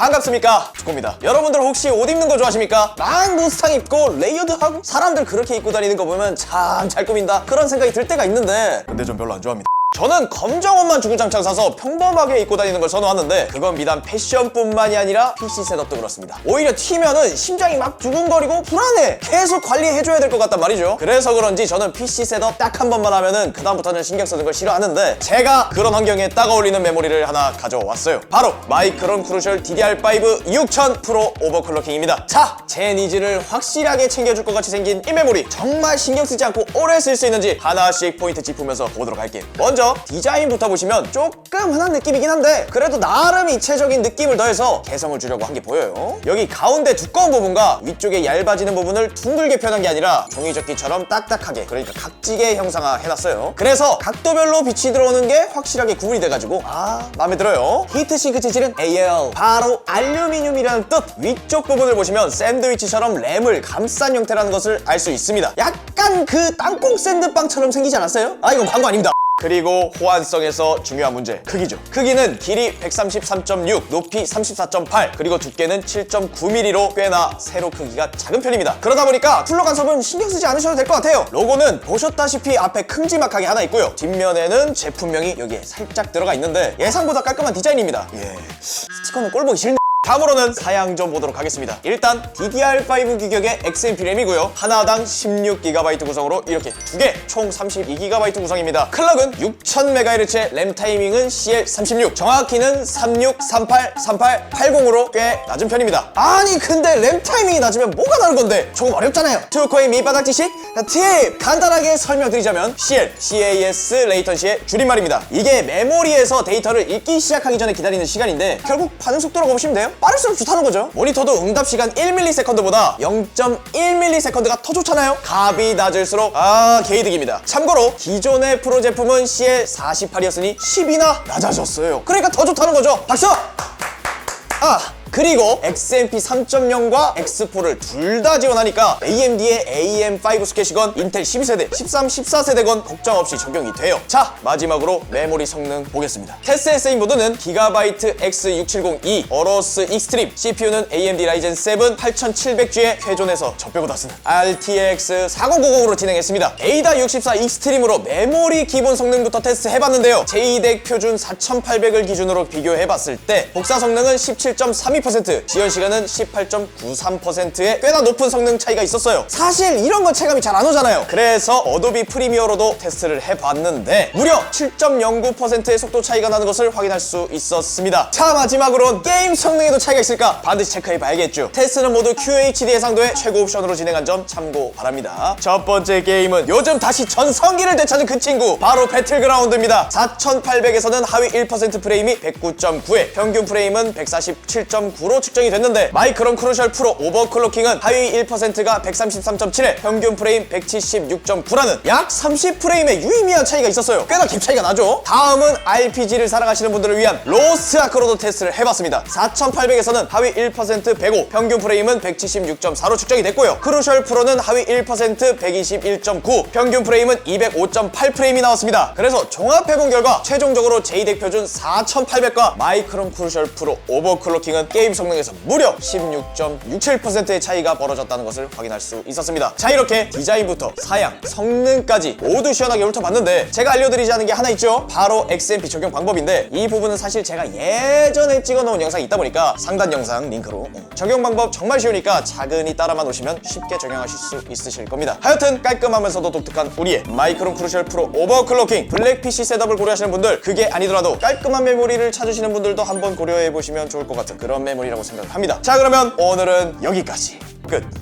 반갑습니까? 주코입니다. 여러분들 혹시 옷 입는 거 좋아하십니까? 막 무스탕 입고 레이어드하고 사람들 그렇게 입고 다니는 거 보면 참 잘 꾸민다. 그런 생각이 들 때가 있는데 근데 좀 별로 안 좋아합니다 저는 검정 옷만 주구장창 사서 평범하게 입고 다니는 걸 선호하는데 그건 비단 패션뿐만이 아니라 PC 셋업도 그렇습니다. 오히려 튀면은 심장이 막 두근거리고 불안해. 계속 관리해줘야 될 것 같단 말이죠. 그래서 그런지 저는 PC 셋업 딱 한 번만 하면은 그다음부터는 신경 쓰는 걸 싫어하는데 제가 그런 환경에 딱 어울리는 메모리를 하나 가져왔어요. 바로 마이크론 크루셜 DDR5 6000 프로 오버클럭킹입니다. 자, 제 니즈를 확실하게 챙겨줄 것 같이 생긴 이 메모리 정말 신경 쓰지 않고 오래 쓸 수 있는지 하나씩 포인트 짚으면서 보도록 할게요. 먼저 디자인부터 보시면 조금 흔한 느낌이긴 한데 그래도 나름 입체적인 느낌을 더해서 개성을 주려고 한 게 보여요. 여기 가운데 두꺼운 부분과 위쪽에 얇아지는 부분을 둥글게 표현한 게 아니라 종이접기처럼 딱딱하게 그러니까 각지게 형상화 해놨어요. 그래서 각도별로 빛이 들어오는 게 확실하게 구분이 돼가지고 아 마음에 들어요. 히트싱크 재질은 AL 바로 알루미늄이라는 뜻. 위쪽 부분을 보시면 샌드위치처럼 램을 감싼 형태라는 것을 알 수 있습니다. 약간 그 땅콩 샌드빵처럼 생기지 않았어요? 아 이건 광고 아닙니다 그리고 호환성에서 중요한 문제 크기죠. 크기는 길이 133.6 높이 34.8 그리고 두께는 7.9mm로 꽤나 세로 크기가 작은 편입니다. 그러다 보니까 쿨러 간섭은 신경 쓰지 않으셔도 될 것 같아요. 로고는 보셨다시피 앞에 큼지막하게 하나 있고요. 뒷면에는 제품명이 여기에 살짝 들어가 있는데 예상보다 깔끔한 디자인입니다. 예. 스티커는 꼴보기 싫네 다음으로는 사양 좀 보도록 하겠습니다. 일단 DDR5 규격의 XMP 램이고요. 하나당 16GB 구성으로 이렇게 두 개, 총 32GB 구성입니다. 클럭은 6000MHz, 램 타이밍은 CL36, 정확히는 36383880으로 꽤 낮은 편입니다. 아니 근데 램 타이밍이 낮으면 뭐가 다른 건데? 조금 어렵잖아요. 투코의 밑바닥 지식 팁! 간단하게 설명드리자면 CL, CAS 레이턴시의 줄임말입니다. 이게 메모리에서 데이터를 읽기 시작하기 전에 기다리는 시간인데 결국 반응 속도라고 보시면 돼요. 빠를수록 좋다는 거죠. 모니터도 응답 시간 1ms보다 0.1ms가 더 좋잖아요. 값이 낮을수록 아 개이득입니다. 참고로 기존의 프로 제품은 CL48이었으니 10이나 낮아졌어요. 그러니까 더 좋다는 거죠. 박수! 아 그리고 XMP 3.0과 X4를 둘 다 지원하니까 AMD의 AM5 스케시건, 인텔 12세대, 13, 14세대건 걱정 없이 적용이 돼요. 자, 마지막으로 메모리 성능 보겠습니다. 테스 SA 모드는 기가바이트 X670E, 어로스 익스트림, CPU는 AMD 라이젠 7 8700G에 회존해서 적배보다 쓰는 RTX 4090으로 진행했습니다. 에이다 64 익스트림으로 메모리 기본 성능부터 테스트 해봤는데요. JDEC 표준 4800을 기준으로 비교해봤을 때 복사 성능은 17.32%, 지연 시간은 18.93%의 꽤나 높은 성능 차이가 있었어요. 사실 이런 건 체감이 잘 안 오잖아요. 그래서 어도비 프리미어로도 테스트를 해봤는데 무려 7.09%의 속도 차이가 나는 것을 확인할 수 있었습니다. 자 마지막으론 게임 성능에도 차이가 있을까 반드시 체크해봐야겠죠. 테스트는 모두 QHD 해상도의 최고 옵션으로 진행한 점 참고 바랍니다. 첫 번째 게임은 요즘 다시 전성기를 되찾은 그 친구 바로 배틀그라운드입니다. 4800에서는 하위 1% 프레임이 109.9에 평균 프레임은 147.9로 측정이 됐는데 마이크론 크루셜 프로 오버클로킹은 하위 1%가 133.7에 평균 프레임 176.9라는 약 30프레임의 유의미한 차이가 있었어요. 꽤나 갭 차이가 나죠? 다음은 RPG를 사랑하시는 분들을 위한 로스트 아크로도 테스트를 해봤습니다. 4800에서는 하위 1% 105, 평균 프레임은 176.4로 측정이 됐고요. 크루셜 프로는 하위 1% 121.9, 평균 프레임은 205.8 프레임이 나왔습니다. 그래서 종합해본 결과 최종적으로 JDEC 표준 4800과 마이크론 크루셜 프로 오버클로킹은 게임 성능에서 무려 16.67%의 차이가 벌어졌다는 것을 확인할 수 있었습니다. 자 이렇게 디자인부터 사양, 성능까지 모두 시원하게 훑어봤는데 제가 알려드리지 않은 게 하나 있죠? 바로 XMP 적용 방법인데 이 부분은 사실 제가 예전에 찍어놓은 영상이 있다 보니까 상단 영상 링크로 어, 적용 방법 정말 쉬우니까 차근히 따라만 오시면 쉽게 적용하실 수 있으실 겁니다. 하여튼 깔끔하면서도 독특한 우리의 마이크론 크루셜 프로 오버클로킹 블랙 PC 셋업을 고려하시는 분들 그게 아니더라도 깔끔한 메모리를 찾으시는 분들도 한번 고려해 보시면 좋을 것 같은 그런 메모리라고 생각합니다. 자 그러면 오늘은 여기까지 끝.